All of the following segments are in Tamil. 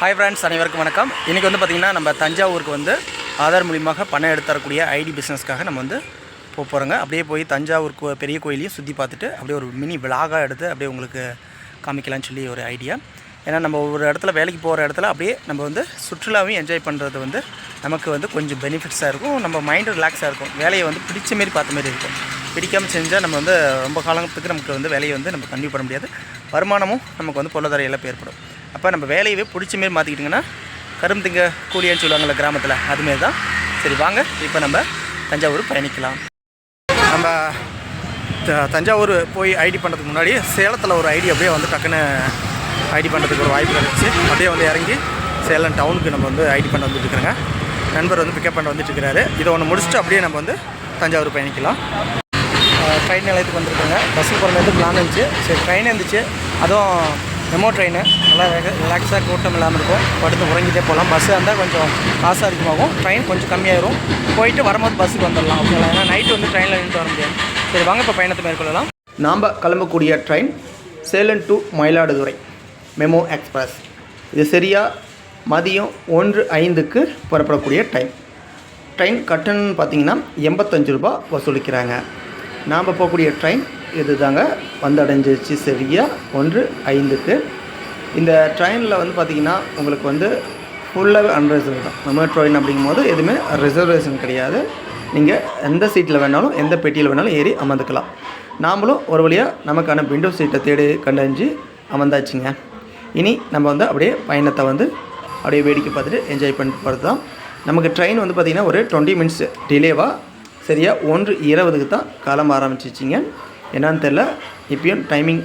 ஹாய் ஃப்ரெண்ட்ஸ் அனைவருக்கும் வணக்கம். இன்றைக்கி வந்து பார்த்திங்கன்னா நம்ம தஞ்சாவூருக்கு வந்து ஆதார் மூலியமாக பணம் எடுத்து தரக்கூடிய ஐடி பிஸ்னஸ்க்காக நம்ம வந்து போக போகிறோங்க அப்படியே போய் தஞ்சாவூர் கோ- பெரிய கோயிலையும் சுற்றி பார்த்துட்டு அப்படியே ஒரு மினி விலாகாக எடுத்து அப்படியே உங்களுக்கு காமிக்கலாம்னு சொல்லி ஒரு ஐடியா ஏன்னா நம்ம ஒரு இடத்துல வேலைக்கு போகிற இடத்துல அப்படியே நம்ம வந்து சுற்றுலாவையும் என்ஜாய் பண்ணுறது வந்து நமக்கு வந்து கொஞ்சம் பெனிஃபிட்ஸாக இருக்கும். நம்ம மைண்டு ரிலாக்ஸாக இருக்கும். வேலையை வந்து பிடிச்ச மாரி பார்த்த மாரி இருக்கும். பிடிக்காமல் செஞ்சால் நம்ம வந்து ரொம்ப காலத்துக்கு நமக்கு வந்து வேலையை வந்து நம்ம கண்டிப்பாக பண்ண முடியாது. வருமானமும் நமக்கு வந்து பொருளாதார இழப்பு ஏற்படும். அப்போ நம்ம வேலையவே பிடிச்ச மாரி மாற்றிக்கிட்டிங்கன்னா கரும்பு திங்க கூலியான்னு சொல்லுவாங்கள்ல கிராமத்தில் அதுமாரி தான். சரி வாங்க இப்போ நம்ம தஞ்சாவூர் பயணிக்கலாம். நம்ம த- தஞ்சாவூர் போய் ஐடி பண்ணுறதுக்கு முன்னாடி சேலத்தில் ஒரு ஐடி அப்படியே வந்து டக்குன்னு ஐடி பண்ணுறதுக்கு ஒரு வாய்ப்பு கிடச்சி அப்படியே வந்து இறங்கி சேலம் டவுனுக்கு நம்ம வந்து ஐடி பண்ண வந்துட்டுருக்குறோங்க நண்பர் வந்து பிக்கப் பண்ண வந்துட்டுருக்கிறாரு இதை ஒன்று முடிச்சுட்டு அப்படியே நம்ம வந்து தஞ்சாவூர் பயணிக்கலாம். ட்ரெயின் நிலையத்துக்கு வந்திருக்காங்க. போகிற போகிறது பிளான் இருந்துச்சு. சரி ட்ரெயின் இருந்துச்சு. அதுவும் மெமோ ட்ரெயின் நல்லா ரிலாக்ஸாக கூட்டம் இல்லாமல் இருக்கும். படுத்து உறங்கிட்டே போகலாம். பஸ்ஸு இருந்தால் கொஞ்சம் காசு அதிகமாகும். ட்ரெயின் கொஞ்சம் கம்மியாயிரும். போயிட்டு வரும்போது பஸ்ஸுக்கு வந்துடலாம் ஓகேங்களா ஏன்னா நைட்டு வந்து ட்ரெயினில் நின்று வர முடியாது. சரி வாங்க இப்போ பயணத்தை மேற்கொள்ளலாம். நாம் கிளம்பக்கூடிய train Salem to Mayiladuthurai. MEMU express இது சரியாக மதியம் ஒன்று ஐந்துக்கு புறப்படக்கூடிய டைம் ட்ரெயின் கட்டணம்னு பார்த்தீங்கன்னா எண்பத்தஞ்சு ரூபா வசூலிக்கிறாங்க. நாம் போகக்கூடிய ட்ரெயின் இது தாங்க வந்தடைஞ்சிருச்சு சரியாக ஒன்று ஐந்துக்கு. இந்த ட்ரெயினில் வந்து பார்த்திங்கன்னா உங்களுக்கு வந்து ஃபுல்லாகவே அன்ரிசர்வ் தான். நம்ம ட்ரெயின் அப்படிங்கும்போது எதுவுமே ரிசர்வேஷன் கிடையாது. நீங்கள் எந்த சீட்டில் வேணாலும் எந்த பெட்டியில் வேணாலும் ஏறி அமர்ந்துக்கலாம். நாமளும் ஒரு வழியாக நமக்கான விண்டோ சீட்டை தேடி கண்டறிஞ்சு அமர்ந்தாச்சுங்க. இனி நம்ம வந்து அப்படியே பயணத்தை வந்து அப்படியே வேடிக்கை பார்த்துட்டு என்ஜாய் பண்ணிட்டு போகிறது தான் நமக்கு ட்ரெயின் வந்து பார்த்திங்கன்னா ஒரு டுவெண்ட்டி மினிட்ஸ் டிலேவாக சரியாக ஒன்று இருபதுக்கு தான் காலம் ஆரம்பிச்சிச்சிங்க. என்னன்னு தெரில இப்பயும் டைமிங்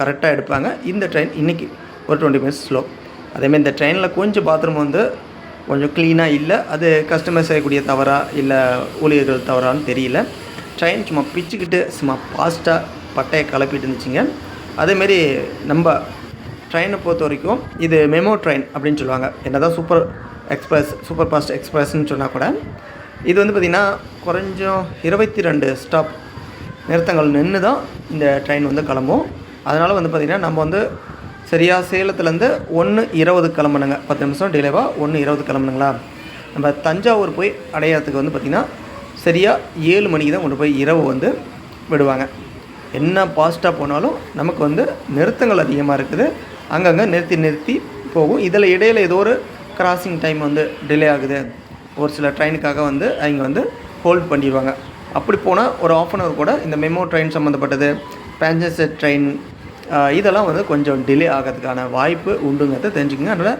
கரெக்டாக எடுப்பாங்க. இந்த ட்ரெயின் இன்றைக்கி ஒரு டுவெண்ட்டி மினிட்ஸ் ஸ்லோ அதேமாதிரி இந்த ட்ரெயினில் கொஞ்சம் பாத்ரூம் வந்து கொஞ்சம் க்ளீனாக இல்லை அது கஸ்டமர் செய்யக்கூடிய தவறா இல்லை ஊழியர்கள் தவறான்னு தெரியல. ட்ரெயின் சும்மா பிச்சுக்கிட்டு சும்மா ஃபாஸ்ட்டாக பட்டையை கிளப்பிட்டு இருந்துச்சுங்க. அதேமாரி நம்ம ட்ரெயினை பொறுத்த வரைக்கும் இது மெமோ ட்ரெயின் அப்படின்னு சொல்லுவாங்க. என்ன தான் சூப்பர் எக்ஸ்பிரஸ் சூப்பர் ஃபாஸ்ட் எக்ஸ்பிரஸ்ன்னு சொன்னால் கூட இது வந்து பார்த்திங்கன்னா குறைஞ்சம் இருபத்தி ரெண்டு ஸ்டாப் நிறுத்தங்கள் நின்று தான் இந்த ட்ரெயின் வந்து கிளம்பும். அதனால் வந்து பார்த்திங்கன்னா நம்ம வந்து சரியாக சேலத்துலேருந்து ஒன்று இருபது கிளம்பணுங்க பத்து நிமிஷம் டிலேவாக ஒன்று இருபது கிளம்பணுங்களா நம்ம தஞ்சாவூர் போய் அடையாறதுக்கு வந்து பார்த்திங்கன்னா சரியாக ஏழு மணிக்கு தான் கொண்டு போய் இரவு வந்து விடுவாங்க. என்ன ஃபாஸ்ட்டாக போனாலும் நமக்கு வந்து நிறுத்தங்கள் அதிகமாக இருக்குது. அங்கங்கே நிறுத்தி நிறுத்தி போகும். இதில் இடையில ஏதோ ஒரு கிராசிங் டைம் வந்து டிலே ஆகுது. ஒரு சில ட்ரெயினுக்காக வந்து அவங்க வந்து ஹோல்ட் பண்ணிடுவாங்க. அப்படி போனால் ஒரு ஆஃப் அன் ஹவர் கூட இந்த மெமோ ட்ரெயின் சம்மந்தப்பட்டது பேசஞ்சர் ட்ரெயின் இதெல்லாம் வந்து கொஞ்சம் டிலே ஆகிறதுக்கான வாய்ப்பு உண்டுங்கிறத தெரிஞ்சுக்கோங்க. அதனால்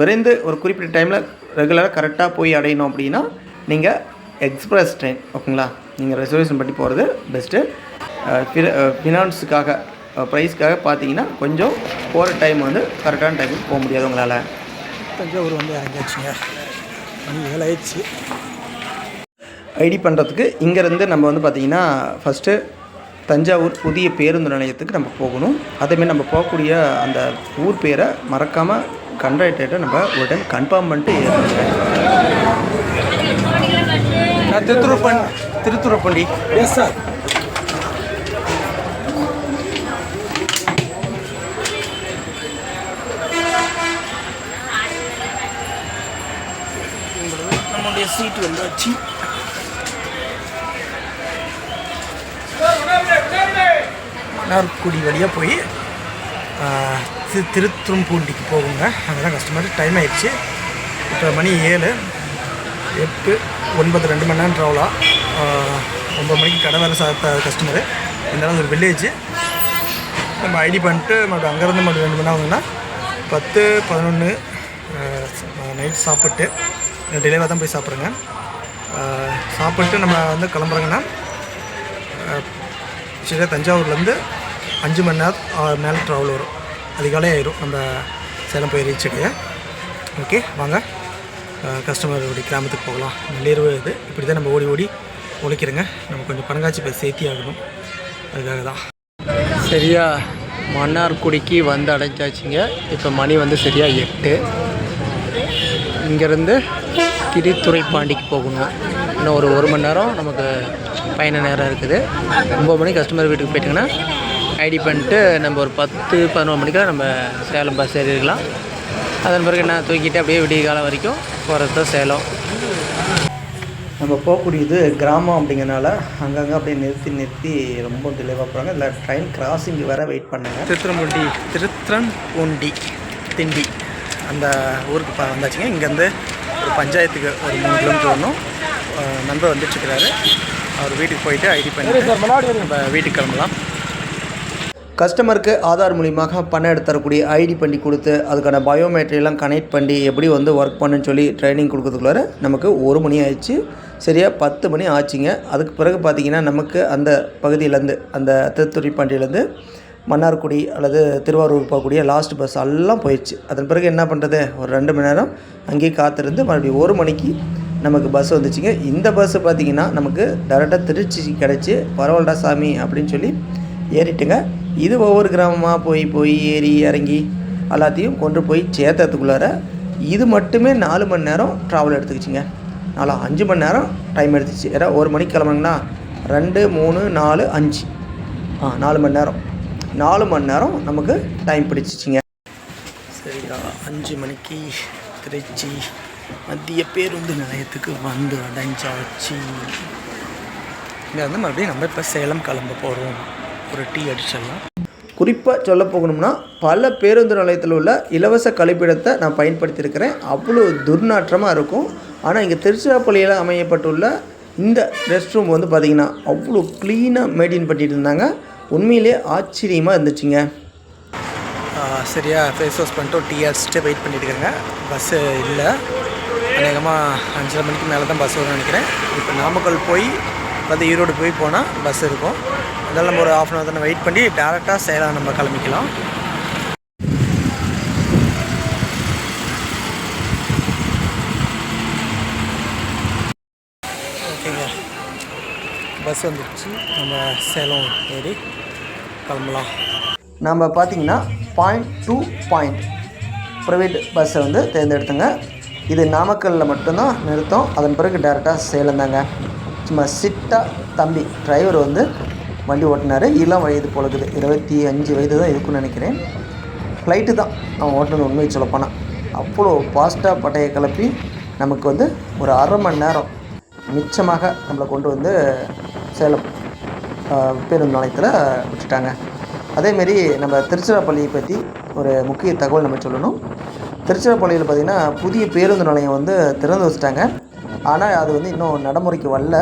விரைந்து ஒரு குறிப்பிட்ட டைமில் ரெகுலராக கரெக்டாக போய் அடையணும் அப்படின்னா நீங்கள் எக்ஸ்பிரஸ் ட்ரெயின் ஓகேங்களா நீங்கள் ரிசர்வேஷன் பண்ணி போகிறது பெஸ்ட்டு ஃபினான்ஸுக்காக ப்ரைஸ்க்காக பார்த்தீங்கன்னா கொஞ்சம் போகிற டைம் வந்து கரெக்டான டைமுக்கு போக முடியாது உங்களால். தஞ்சாவூர் வந்து இறங்கியாச்சுங்க. மணி ஏழு ஐடி பண்ணுறதுக்கு இங்கேருந்து நம்ம வந்து பார்த்திங்கன்னா ஃபஸ்ட்டு தஞ்சாவூர் புதிய பேருந்து நிலையத்துக்கு நம்ம போகணும். அதேமாரி நம்ம போகக்கூடிய அந்த ஊர் பேரை மறக்காமல் கண்ட்ராக்டர்கிட்ட நம்ம ஒரு டைம் கன்ஃபார்ம் பண்ணிட்டு நான் திருத்துறைப்பண் திருத்துறைப்பண்டி. எஸ் சார் நம்மளுடைய சீட்டு வந்தாச்சு மன்னார்குடி வழியாக போய் திரு திருத்துறம்பூண்டிக்கு போகுங்க. அங்கதான் கஸ்டமர் டைம் ஆயிடுச்சு. இப்போ மணி ஏழு எட்டு ஒன்பது ரெண்டு மணி நேரம் ட்ராவலாக ஒம்பது மணிக்கு கடை வேலை சாத்த கஸ்டமரு இருந்தாலும் ஒரு வில்லேஜ் நம்ம ஐடி பண்ணிட்டு மறுபடியும் அங்கேருந்து மறுபடியும் ரெண்டு மணி நேரம் வந்தோம்னா பத்து பதினொன்று நைட் சாப்பிட்டு டிலேவாக தான் போய் சாப்பிட்றேங்க. சாப்பிட்டு நம்ம வந்து கிளம்புறோங்கன்னா சரியாக தஞ்சாவூர்லேருந்து அஞ்சு மணி நேரம் மேலே ட்ராவல் வரும். அதிகாலே ஆயிரும். நம்ம சேலம் போய் ரீச் அடைய. ஓகே வாங்க. கஸ்டமருடைய கிராமத்துக்கு போகலாம். நள்ளிரவு இது. இப்படி தான் நம்ம ஓடி ஓடி உழைக்கிறோங்க. நம்ம கொஞ்சம் பணங்காட்சி போய் சேர்த்தி ஆகணும். அதுக்காக தான். சரியா மன்னார்குடிக்கு வந்து அடைஞ்சாச்சுங்க இப்போ மணி வந்து சரியாக எட்டு. இங்கேருந்து திருத்துறைப்பாண்டிக்கு போகணும். இன்னும் ஒரு ஒரு மணி நேரம் நமக்கு பயண நேரம் இருக்குது. ஒம்பது மணி கஸ்டமர் வீட்டுக்கு போயிட்டிங்கன்னா ஐடி பண்ணிட்டு நம்ம ஒரு பத்து பதினொரு மணிக்கெல்லாம் நம்ம சேலம் பஸ் ஏறிடலாம் அதன் பிறகு என்ன தூக்கிட்டு அப்படியே விடிய காலம் வரைக்கும் போகிறது சேலம். நம்ம போகக்கூடியது கிராமம் அப்படிங்கிறனால அங்கங்கே அப்படியே நிறுத்தி நிறுத்தி ரொம்ப டிலேவாக போகிறாங்க இதில் ட்ரெயின் கிராசிங் வேறு வெயிட் பண்ணுங்க. திருத்திரம்பூண்டி திருத்திரம்பூண்டி திண்டி. அந்த ஊருக்கு வந்தாச்சுங்க. இங்கேருந்து ஒரு பஞ்சாயத்துக்கு ஒரு மூணு கிலோமீட்டர் வரணும். நண்பர் வந்துட்டுருக்கிறாரு அவர் வீட்டுக்கு போயிட்டு ஐடி பண்ணி நம்ம வீட்டுக்கு கிளம்பலாம். கஸ்டமருக்கு ஆதார் மூலியமாக பணம் எடுத்து தரக்கூடிய ஐடி பண்ணி கொடுத்து அதுக்கான பயோமெட்ரியெல்லாம் கனெக்ட் பண்ணி எப்படி வந்து ஒர்க் பண்ணுன்னு சொல்லி ட்ரைனிங் கொடுக்கறதுக்குள்ளார நமக்கு ஒரு மணி ஆயிடுச்சு. சரியாக பத்து மணி ஆச்சுங்க. அதுக்கு பிறகு பார்த்திங்கன்னா நமக்கு அந்த பகுதியிலேருந்து அந்த திருத்துறைப்பாண்டியிலேருந்து மன்னார்குடி அல்லது திருவாரூர் போகக்கூடிய லாஸ்ட் பஸ் எல்லாம் போயிடுச்சு. அதன் பிறகு என்ன பண்ணுறது ஒரு ரெண்டு மணி நேரம் அங்கேயே காத்திருந்து மறுபடியும் ஒரு மணிக்கு நமக்கு பஸ் வந்துச்சுங்க. இந்த பஸ்ஸு பார்த்திங்கன்னா நமக்கு டேரெக்டாக திருச்சி கிடச்சி பரவாயில்லடா சாமி அப்படின்னு சொல்லி ஏறிட்டுங்க. இது ஒவ்வொரு கிராமமாக போய் போய் ஏறி இறங்கி எல்லாத்தையும் கொண்டு போய் சேர்த்ததுக்குள்ளார இது மட்டுமே நாலு மணி நேரம் ட்ராவல் எடுத்துக்கிச்சிங்க. நாலு அஞ்சு மணி நேரம் டைம் எடுத்துச்சு. ஏன்னா ஒரு மணிக்கு கிளம்புனாங்கன்னா ரெண்டு மூணு நாலு அஞ்சு. ஆ நாலு மணி நேரம். நாலு மணி நேரம் நமக்கு டைம் பிடிச்சிச்சிங்க. சரியா அஞ்சு மணிக்கு திருச்சி. மத்திய பேருந்து நிலையத்துக்கு வந்து அடைஞ்சாச்சு. இங்கே வந்து மறுபடியும் நம்ம இப்போ சேலம் கிளம்ப போகிறோம் ஒரு டீ அடிச்சிடலாம். குறிப்பாக சொல்ல போகணும்னா பல பேருந்து நிலையத்தில் உள்ள இலவச கழிப்பிடத்தை நான் பயன்படுத்தியிருக்கிறேன். அவ்வளோ துர்நாற்றமாக இருக்கும். ஆனால் இங்கே திருச்சிராப்பள்ளியில் அமையப்பட்டுள்ள இந்த ரெஸ்ட் ரூம் வந்து பார்த்திங்கன்னா அவ்வளோ க்ளீனாக மெயின்டைன் பண்ணிட்டு இருந்தாங்க. உண்மையிலே ஆச்சரியமாக இருந்துச்சுங்க. சரியா ஃபேஸ் வாஷ் பண்ணிட்டு டீ அடிச்சுட்டு வெயிட் பண்ணிட்டு இருக்கேங்க. பஸ்ஸு இல்லை. அநேகமாக அஞ்சரை மணிக்கு மேலே தான் பஸ் வரும்னு நினைக்கிறேன். இப்போ நாமக்கல் போய் வந்து ஈரோடு போய் போனால் பஸ் இருக்கும். அதெல்லாம் நம்ம ஒரு ஆஃப் அன் அவர் தானே வெயிட் பண்ணி டேரெக்டாக சேலம் நம்ம கிளம்பிக்கலாம். ஓகேங்க பஸ் வந்துடுச்சு நம்ம சேலம் ஏறி கிளம்பலாம். நம்ம பார்த்தீங்கன்னா பாயிண்ட் டூ பாயிண்ட் ப்ரைவேட் பஸ்ஸை வந்து தேர்ந்தெடுத்துங்க. இது நாமக்கல்லில் மட்டும்தான் நிறுத்தம். அதன் பிறகு டேரெக்டாக சேலம் தாங்க. சும்மா சிட்டாக தம்பி டிரைவர் வந்து வண்டி ஓட்டினார். இளம் வயது போலக்குது இருபத்தி அஞ்சு வயது தான் இருக்குன்னு நினைக்கிறேன். ஃப்ளைட்டு தான். அவன் ஓட்டுனது உண்மை சொல்லப்போனால் அவ்வளோ ஃபாஸ்ட்டாக பட்டையை கிளப்பி நமக்கு வந்து ஒரு அரை மணி நேரம் மிச்சமாக நம்மளை கொண்டு வந்து சேலம் பேருந்து நிலையத்தில் விட்டுட்டாங்க. அதேமாரி நம்ம திருச்சிராப்பள்ளியை பற்றி ஒரு முக்கிய தகவல் நம்ம சொல்லணும். திருச்சிராப்பள்ளியில் பார்த்திங்கன்னா புதிய பேருந்து நிலையம் வந்து திறந்து வச்சுட்டாங்க. ஆனால் அது வந்து இன்னும் நடைமுறைக்கு வரல.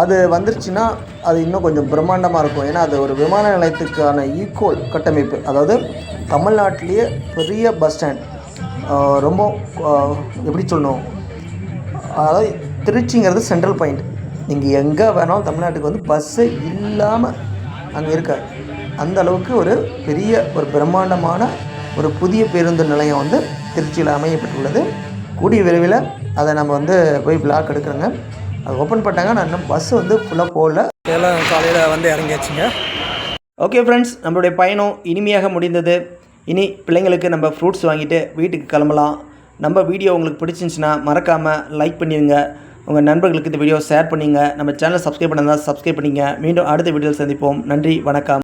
அது வந்துருச்சுன்னா அது இன்னும் கொஞ்சம் பிரம்மாண்டமாக இருக்கும். ஏன்னா அது ஒரு விமான நிலையத்துக்கான ஈக்குவல் கட்டமைப்பு. அதாவது தமிழ்நாட்டிலேயே பெரிய பஸ் ஸ்டாண்ட் ரொம்ப எப்படி சொல்லணும்? அதாவது திருச்சிங்கிறது சென்ட்ரல் பாயிண்ட் நீங்கள் எங்கே வேணாலும் தமிழ்நாட்டுக்கு வந்து பஸ்ஸு இல்லாமல் அங்கே இருக்காது அந்த அளவுக்கு ஒரு பெரிய ஒரு பிரம்மாண்டமான ஒரு புதிய பேருந்து நிலையம் வந்து திருச்சியில் அமையப்பட்டுள்ளது. கூடிய விரைவில் அதை நம்ம வந்து போய் பிளாக் எடுக்கிறோங்க. அது ஓப்பன் பண்ணிட்டாங்க. நான் இன்னும் பஸ் வந்து ஃபுல்லாக போகல. சேலம் காலையில் வந்து இறங்கியாச்சுங்க. ஓகே ஃப்ரெண்ட்ஸ் நம்மளுடைய பயணம் இனிமையாக முடிந்தது. இனி பிள்ளைங்களுக்கு நம்ம ஃப்ரூட்ஸ் வாங்கிட்டு வீட்டுக்கு கிளம்பலாம். நம்ம வீடியோ உங்களுக்கு பிடிச்சிருந்துச்சுன்னா மறக்காமல் லைக் பண்ணிடுங்க உங்கள் நண்பர்களுக்கு இந்த வீடியோ ஷேர் பண்ணிங்க. நம்ம சேனல் சப்ஸ்கிரைப் பண்ணால் சப்ஸ்கிரைப் பண்ணிங்க. மீண்டும் அடுத்த வீடியோவில் சந்திப்போம். நன்றி வணக்கம்.